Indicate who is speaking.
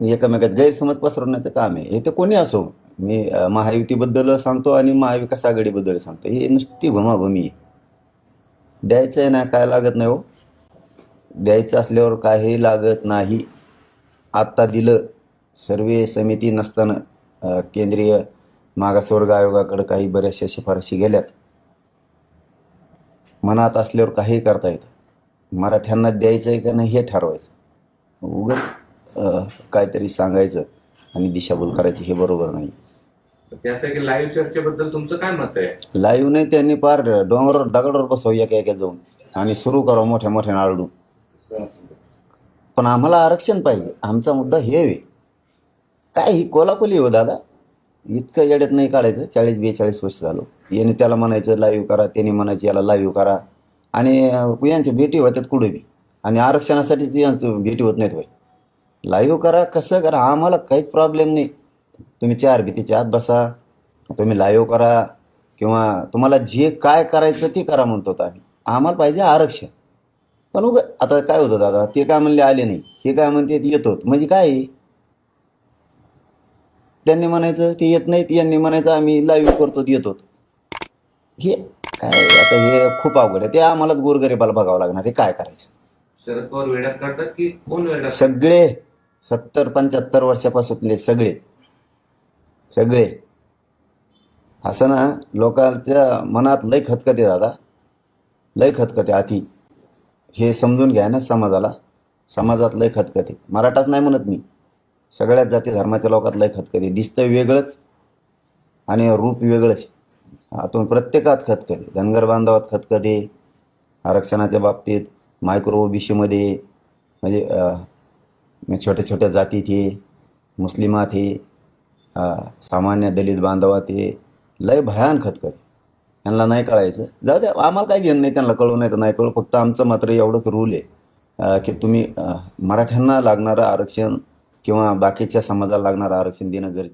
Speaker 1: एकमेकात गैरसमज पसरवण्याचं काम आहे. हे ते कोणी असो मी महायुतीबद्दल सांगतो आणि महाविकास आघाडीबद्दल सांगतो. हे नुसती घुमाघुमी आहे. द्यायचं आहे ना काय लागत नाही हो. द्यायचं असल्यावर काही लागत नाही. आत्ता दिलं सर्वे समिती नसताना केंद्रीय मागासवर्ग आयोगाकडे काही बऱ्याचशा शिफारशी गेल्यात. मनात असल्यावर काही करता येतं. मराठ्यांना द्यायचं आहे का नाही हे ठरवायचं. उगाच काहीतरी सांगायचं आणि दिशाभूल करायची हे बरोबर नाही.
Speaker 2: त्यासाठी लाईव्ह चर्चेबद्दल तुमचं काय मत आहे?
Speaker 1: लाईव्ह नाही त्यांनी पार डोंगरावर दगडावर बसव एका एका जाऊन. आणि सुरू करावं मोठ्या मोठ्या आरडून पण आम्हाला आरक्षण पाहिजे. आमचा मुद्दा हे आहे. काय ही कोलाकोली हो दादा? इतकं येड्यात नाही काढायचं. चाळीस बेचाळीस वर्ष झालो. याने त्याला म्हणायचं लाईव्ह करा. त्याने म्हणायचं याला लाईव्ह करा. आणि यांच्या भेटी होतात कुठे बी. आणि आरक्षणासाठीच यांचं भेटी होत नाहीत बाई लाईव्ह करा कसं करा आम्हाला काहीच प्रॉब्लेम नाही. तुम्ही चार भीतीच्या आत बसा तुम्ही लाईव्ह करा किंवा तुम्हाला जे काय करायचं ते करा म्हणतो आम्ही. आम्हाला पाहिजे आरक्षण. पण उग आता काय होतं दादा ते काय म्हणले आले नाही हे काय म्हणते ते येतो म्हणजे काय? त्यांनी म्हणायचं ते येत नाहीत यांनी म्हणायचं आम्ही लाईव्ह करतो ते येतो हे काय आता हे खूप अवघड आहे. ते आम्हालाच गोरगरीबाला बघावं लागणार हे काय करायचं.
Speaker 2: शरद पवार वेड्यात काढतात की कोण वेड्यात
Speaker 1: सगळे सत्तर पंच्याहत्तर वर्षापासूनले सगळे सगळे. असं ना लोकांच्या मनात लय खतखते दादा. लय खतखते अति. हे समजून घ्या ना समाजाला. समाजात लय खतखते. मराठाच नाही म्हणत मी. सगळ्याच जाती धर्माच्या लोकात लय खतखते. दिसतं वेगळंच आणि रूप वेगळंच. आतून प्रत्येकात खतखते. धनगर बांधवात खतखते. आरक्षणाच्या बाबतीत मायक्रो ओबीसीमध्ये म्हणजे छोट्या छोट्या जाती थे मुस्लिमा थे सामान्य दलित बांधवात हे लय भयान खतखत यांना नाही कळायचं. जाऊ द्या आम्हाला काय घेणं नाही त्यांना कळू नाही तर नाही कळू फक्त आमचं मात्र एवढंच रूल आहे. की तुम्ही मराठ्यांना लागणारं आरक्षण किंवा बाकीच्या समाजाला लागणारं आरक्षण देणं गरजेचं